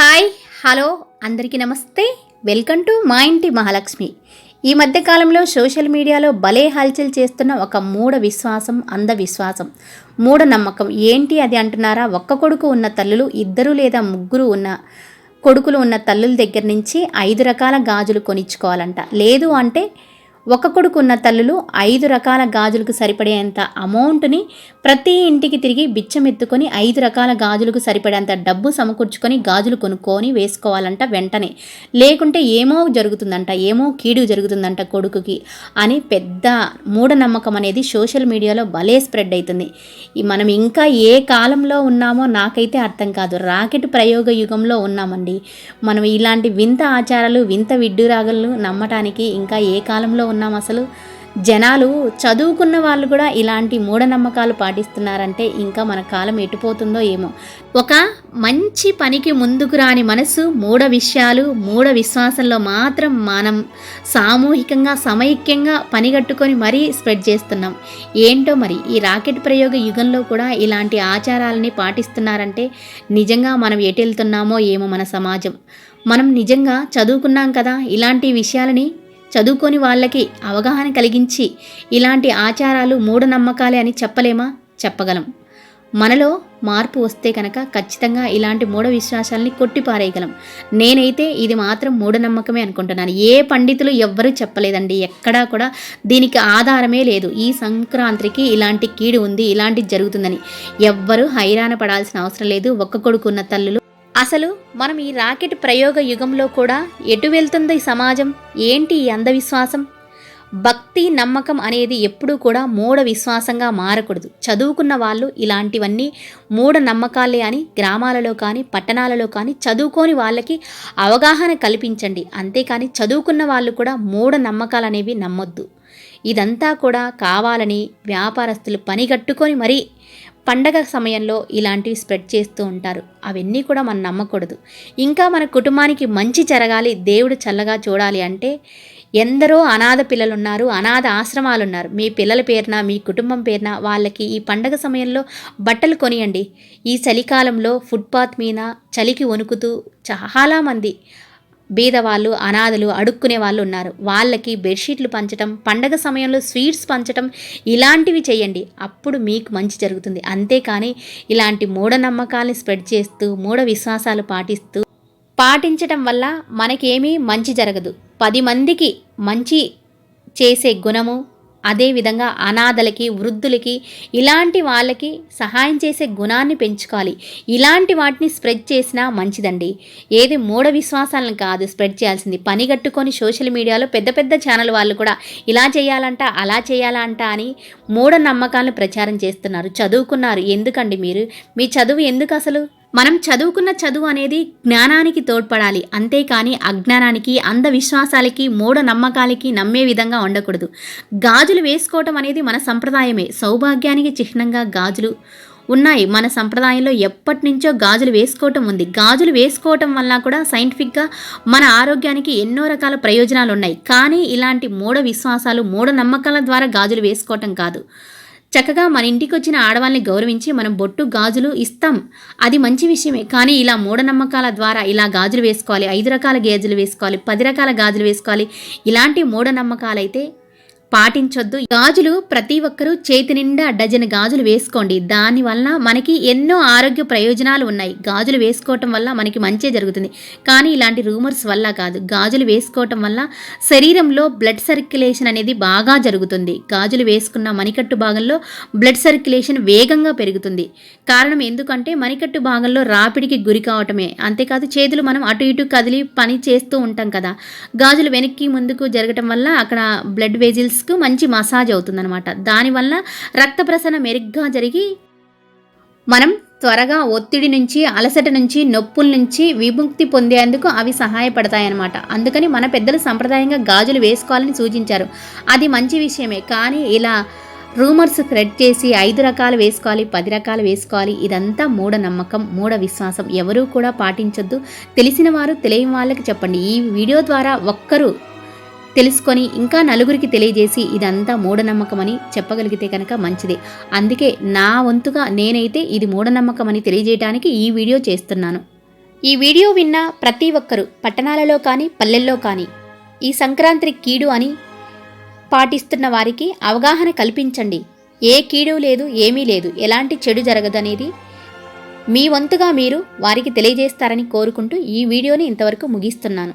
Hi hello అందరికీ నమస్తే. Welcome to మా ఇంటి మహాలక్ష్మి. ఈ మధ్యకాలంలో సోషల్ మీడియాలో భలే హల్చల్ చేస్తున్న ఒక మూఢ విశ్వాసం అంధవిశ్వాసం. మూఢనమ్మకం ఏంటి అది అంటున్నారా? ఒక్క కొడుకు ఉన్న తల్లులు ఇద్దరు లేదా ముగ్గురు ఉన్న కొడుకులు ఉన్న తల్లుల దగ్గర నుంచి ఐదు రకాల గాజులు కొనిచ్చుకోవాలంట. లేదు అంటే ఒక కొడుకు ఉన్న తల్లులు ఐదు రకాల గాజులకు సరిపడేంత అమౌంట్ని ప్రతి ఇంటికి తిరిగి బిచ్చమెత్తుకొని ఐదు రకాల గాజులకు సరిపడేంత డబ్బు సమకూర్చుకొని గాజులు కొనుక్కొని వేసుకోవాలంట వెంటనే. లేకుంటే ఏమో జరుగుతుందంట ఏమో కీడు జరుగుతుందంట కొడుకుకి అని పెద్ద మూఢనమ్మకం అనేది సోషల్ మీడియాలో భలే స్ప్రెడ్ అవుతుంది మనం ఇంకా ఏ కాలంలో ఉన్నామో నాకైతే అర్థం కాదు. రాకెట్ ప్రయోగ యుగంలో ఉన్నామండి. మనం ఇలాంటి వింత ఆచారాలు వింత విడ్డూరాగలు నమ్మటానికి ఇంకా ఏ కాలంలో ఉన్నాం అసలు. జనాలు చదువుకున్న వాళ్ళు కూడా ఇలాంటి మూఢనమ్మకాలు పాటిస్తున్నారంటే ఇంకా మన కాలం ఎటుపోతుందో ఏమో. ఒక మంచి పనికి ముందుకు రాని మనసు మూఢ విషయాలు మూఢ విశ్వాసంలో మాత్రం మనం సామూహికంగా సమైక్యంగా పనిగట్టుకొని మరీ స్ప్రెడ్ చేస్తున్నాం. ఏంటో మరి ఈ రాకెట్ ప్రయోగ యుగంలో కూడా ఇలాంటి ఆచారాలని పాటిస్తున్నారంటే నిజంగా మనం ఎటు వెళ్తున్నామో ఏమో మన సమాజం. మనం నిజంగా చదువుకున్నాం కదా ఇలాంటి విషయాలని చదువుకొని వాళ్ళకి అవగాహన కలిగించి ఇలాంటి ఆచారాలు మూఢనమ్మకాలే అని చెప్పలేమా? చెప్పగలం. మనలో మార్పు వస్తే కనుక ఖచ్చితంగా ఇలాంటి మూఢ విశ్వాసాలని కొట్టిపారేయగలం. నేనైతే ఇది మాత్రం మూఢనమ్మకమే అనుకుంటున్నాను. ఏ పండితులు ఎవ్వరూ చెప్పలేదండి. ఎక్కడా కూడా దీనికి ఆధారమే లేదు. ఈ సంక్రాంతికి ఇలాంటి కీడు ఉంది ఇలాంటిది జరుగుతుందని. ఎవ్వరూ హైరాణ పడాల్సిన అవసరం లేదు. ఒక్క కొడుకున్న తల్లులు అసలు మనం ఈ రాకెట్ ప్రయోగ యుగంలో కూడా ఎటు వెళ్తుంది ఈ సమాజం? ఏంటి ఈ అంధవిశ్వాసం? భక్తి నమ్మకం అనేది ఎప్పుడూ కూడా మూఢ విశ్వాసంగా మారకూడదు. చదువుకున్న వాళ్ళు ఇలాంటివన్నీ మూఢ నమ్మకాలే అని గ్రామాలలో కానీ పట్టణాలలో కానీ చదువుకోని వాళ్ళకి అవగాహన కల్పించండి. అంతేకాని చదువుకున్న వాళ్ళు కూడా మూఢ నమ్మకాలు అనేవి నమ్మొద్దు. ఇదంతా కూడా కావాలని వ్యాపారస్తులు పనిగట్టుకొని మరీ పండగ సమయంలో ఇలాంటివి స్ప్రెడ్ చేస్తూ ఉంటారు. అవన్నీ కూడా మనం నమ్మకూడదు. ఇంకా మన కుటుంబానికి మంచి జరగాలి దేవుడు చల్లగా చూడాలి అంటే ఎందరో అనాథ పిల్లలు ఉన్నారు అనాథ ఆశ్రమాలు ఉన్నారు మీ పిల్లల పేరున మీ కుటుంబం పేరున వాళ్ళకి ఈ పండగ సమయంలో బట్టలు కొనియండి. ఈ చలికాలంలో ఫుట్పాత్ మీద చలికి వణుకుతూ చాలామంది బీదవాళ్ళు అనాథలు అడుక్కునే వాళ్ళు ఉన్నారు. వాళ్ళకి బెడ్షీట్లు పంచటం పండగ సమయంలో స్వీట్స్ పంచటం ఇలాంటివి చేయండి. అప్పుడు మీకు మంచి జరుగుతుంది. అంతేకాని ఇలాంటి మూఢనమ్మకాల్ని స్ప్రెడ్ చేస్తూ మూఢ విశ్వాసాలు పాటిస్తూ పాటించటం వల్ల మనకేమీ మంచి జరగదు. పది మందికి మంచి చేసే గుణము అదేవిధంగా అనాథలకి వృద్ధులకి ఇలాంటి వాళ్ళకి సహాయం చేసే గుణాన్ని పెంచుకోవాలి. ఇలాంటి వాటిని స్ప్రెడ్ చేసినా మంచిదండి. ఏది మూఢ విశ్వాసాలను కాదు స్ప్రెడ్ చేయాల్సింది. పని కట్టుకొని సోషల్ మీడియాలో పెద్ద పెద్ద ఛానల్ వాళ్ళు కూడా ఇలా చేయాలంట అలా చేయాలంట అని మూఢ నమ్మకాలను ప్రచారం చేస్తున్నారు చదువుకున్నారు. ఎందుకండి మీరు? మీ చదువు ఎందుకు అసలు? మనం చదువుకున్న చదువు అనేది జ్ఞానానికి తోడ్పడాలి. అంతేకాని అజ్ఞానానికి అంధవిశ్వాసాలకి మూఢనమ్మకాలకి నమ్మే విధంగా ఉండకూడదు. గాజులు వేసుకోవటం అనేది మన సంప్రదాయమే. సౌభాగ్యానికి చిహ్నంగా గాజులు ఉన్నాయి. మన సంప్రదాయంలో ఎప్పటి నుంచో గాజులు వేసుకోవటం ఉంది. గాజులు వేసుకోవటం వల్ల కూడా సైంటిఫిక్గా మన ఆరోగ్యానికి ఎన్నో రకాల ప్రయోజనాలు ఉన్నాయి కానీ ఇలాంటి మూఢ విశ్వాసాలు మూఢనమ్మకాల ద్వారా గాజులు వేసుకోవటం కాదు. చక్కగా మన ఇంటికి వచ్చిన ఆడవాళ్ళని గౌరవించి మనం బొట్టు గాజులు ఇస్తాం. అది మంచి విషయమే. కానీ ఇలా మూఢనమ్మకాల ద్వారా ఇలా గాజులు వేసుకోవాలి ఐదు రకాల గాజులు వేసుకోవాలి పది రకాల గాజులు వేసుకోవాలి ఇలాంటి మూఢనమ్మకాలైతే పాటించొద్దు. గాజులు ప్రతి ఒక్కరూ చేతి నిండా డజన్ గాజులు వేసుకోండి. దానివల్ల మనకి ఎన్నో ఆరోగ్య ప్రయోజనాలు ఉన్నాయి. గాజులు వేసుకోవటం వల్ల మనకి మంచి జరుగుతుంది. కానీ ఇలాంటి రూమర్స్ వల్ల కాదు. గాజులు వేసుకోవటం వల్ల శరీరంలో బ్లడ్ సర్క్యులేషన్ అనేది బాగా జరుగుతుంది. గాజులు వేసుకున్న మణికట్టు భాగంలో బ్లడ్ సర్క్యులేషన్ వేగంగా పెరుగుతుంది. కారణం ఎందుకంటే మణికట్టు భాగంలో రాపిడికి గురి కావటమే. అంతేకాదు చేతులు మనం అటు ఇటు కదిలి పని చేస్తూ ఉంటాం కదా. గాజులు వెనక్కి ముందుకు జరగటం వల్ల అక్కడ బ్లడ్ వెజిల్స్ కు మంచి మసాజ్ అవుతుందన్నమాట. దానివల్ల రక్త ప్రసరణ మెరుగ్గా జరిగి మనం త్వరగా ఒత్తిడి నుంచి అలసట నుంచి నొప్పుల నుంచి విముక్తి పొందేందుకు అవి సహాయపడతాయన్నమాట. అందుకని మన పెద్దలు సంప్రదాయంగా గాజులు వేసుకోవాలని సూచించారు. అది మంచి విషయమే. కానీ ఇలా రూమర్స్ స్ప్రెడ్ చేసి ఐదు రకాలు వేసుకోవాలి పది రకాలు వేసుకోవాలి ఇదంతా మూఢ నమ్మకం మూఢ విశ్వాసం. ఎవరూ కూడా పాటించొద్దు. తెలిసిన వారు తెలియని వాళ్ళకి చెప్పండి. ఈ వీడియో ద్వారా ఒక్కరు తెలుసుకొని ఇంకా నలుగురికి తెలియజేసి ఇదంతా మూఢనమ్మకమని చెప్పగలిగితే కనుక మంచిదే. అందుకే నా వంతుగా నేనైతే ఇది మూఢనమ్మకమని తెలియజేయడానికి ఈ వీడియో చేస్తున్నాను. ఈ వీడియో విన్న ప్రతి ఒక్కరూ పట్టణాలలో కానీ పల్లెల్లో కానీ ఈ సంక్రాంతి కీడు అని పాటిస్తున్న వారికి అవగాహన కల్పించండి. ఏ కీడు లేదు ఏమీ లేదు. ఎలాంటి చెడు జరగదనేది మీ వంతుగా మీరు వారికి తెలియజేస్తారని కోరుకుంటూ ఈ వీడియోని ఇంతవరకు ముగిస్తున్నాను.